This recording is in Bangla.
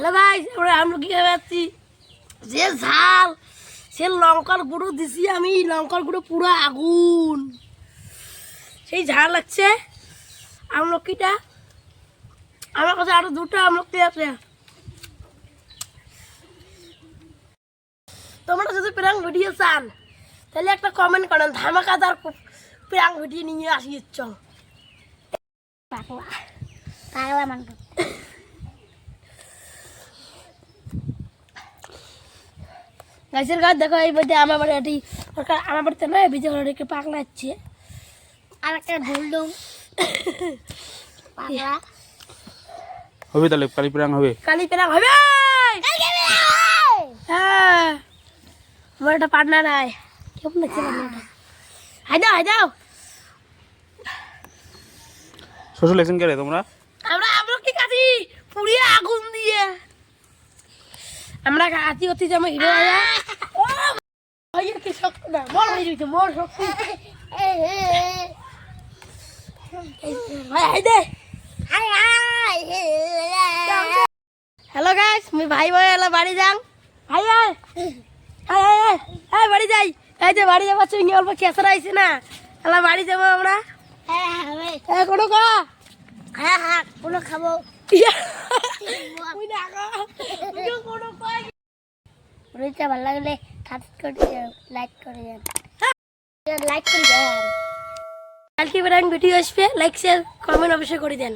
হ্যালো গাইস আমরা আমরা কি খাবে যাচ্ছি যে ঝাল, সে লঙ্কার গুঁড়ো দিছি আমি, লঙ্কার গুঁড়ো পুরো আগুন। সেই ঝাল লাগছে। আমলকিটা, আমার কাছে আরও দুটো আমলকি আছে। তোমরা যদি প্রাং ভিডিও চান, তাহলে একটা কমেন্ট করেন, ধামাকাদার প্রাং ভিডিও নিয়ে চল। পাগলা। পাগলা মানব গাছের গাছ দেখো এই বাড়িতে আমার বাড়ি ওরকার আমার বাড়িতে না বিজয় ঘরে একটু পাকলা যাচ্ছে আর একটা ঢুলডুম পাগলা হবে তাহলে কালী প্রাং হবে। কালি পেলাম হবে! হ্যাঁ। আমার একটা নাই। কেমন লাগছে হাই দাও হাই দাও। শ্বশুর লেগছেন কে তোমরা? আমরা আমরা কি কাটি পুড়িয়ে আগুন দিয়ে। আমরা কাটি হতে যে আমার হিরো না মর হয়ে মর শক্তি। হ্যালো গাইস আমি ভাই ভাই এলা বাড়ি যাং ভাই আয়। বাড়ি যাই। এই যে বাড়ি যাবার সঙ্গে অল্প কেসার আইছে না এলা বাড়ি যাব আমরা। হ্যাঁ এ কোনো কা হ্যাঁ হ্যাঁ কোনো খাব। ভালো লাগলে সাবস্ক্রাইব করে লাইক করে দেন লাইক করে দেন কালকে বেড়ান ভিডিও আসবে লাইক শেয়ার কমেন্ট অবশ্যই করে দেন।